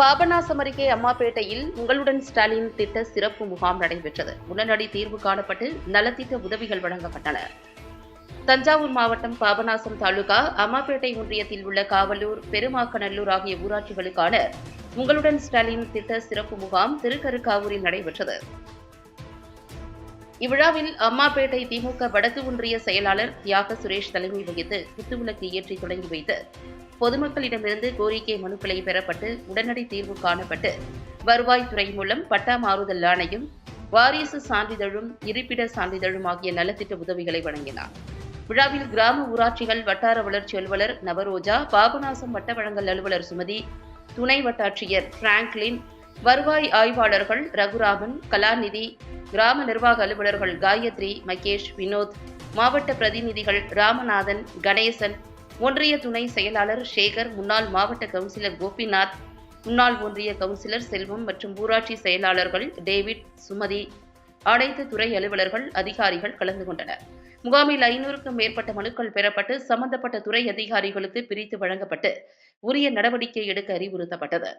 பாபநாசம் அருகே அம்மாப்பேட்டையில் உங்களுடன் ஸ்டாலின் திட்ட சிறப்பு முகாம் நடைபெற்றது. உடனடி தீர்வு காணப்பட்டு நலத்திட்ட உதவிகள் வழங்கப்பட்டன. தஞ்சாவூர் மாவட்டம் பாபநாசம் தாலுகா அம்மாப்பேட்டை ஒன்றியத்தில் உள்ள காவலூர் பெருமாக்கநல்லூர் ஆகிய ஊராட்சிகளுக்கான உங்களுடன் ஸ்டாலின் திட்ட சிறப்பு முகாம் திருக்கருக்காவூரில் நடைபெற்றது. இவ்விழாவில் அம்மாப்பேட்டை திமுக வடக்கு ஒன்றிய செயலாளர் தியாக சுரேஷ் தலைமை வகித்து குத்துவிளக்கு ஏற்றி தொடங்கி வைத்து பொதுமக்களிடமிருந்து கோரிக்கை மனுக்களை பெறப்பட்டு உடனடி தீர்வு காணப்பட்டு வருவாய்த்துறை மூலம் பட்டா மாறுதல் ஆணையம் வாரிசு சான்றிதழும் இருப்பிட சான்றிதழும் ஆகிய நலத்திட்ட உதவிகளை வழங்கினார். விழாவில் கிராம ஊராட்சிகள் வட்டார வளர்ச்சி அலுவலர் நவரோஜா பாபநாசம் வட்ட வழங்கல் அலுவலர் சுமதி துணை வட்டாட்சியர் பிராங்க்லின் வருவாய் ஆய்வாளர்கள் ரகுராமன் கலாநிதி கிராம நிர்வாக அலுவலர்கள் காயத்ரி மகேஷ் வினோத் மாவட்ட பிரதிநிதிகள் ராமநாதன் கணேசன் ஒன்றிய துணை செயலாளர் சேகர் முன்னாள் மாவட்ட கவுன்சிலர் கோபிநாத் முன்னாள் ஒன்றிய கவுன்சிலர் செல்வம் மற்றும் ஊராட்சி செயலாளர்கள் டேவிட் சுமதி அனைத்து துறை அலுவலர்கள் அதிகாரிகள் கலந்து கொண்டனர். முகாமில் ஐநூறுக்கும் மேற்பட்ட மனுக்கள் பெறப்பட்டு சம்பந்தப்பட்ட துறை அதிகாரிகளுக்கு பிரித்து வழங்கப்பட்டு உரிய நடவடிக்கை எடுக்க அறிவுறுத்தப்பட்டது.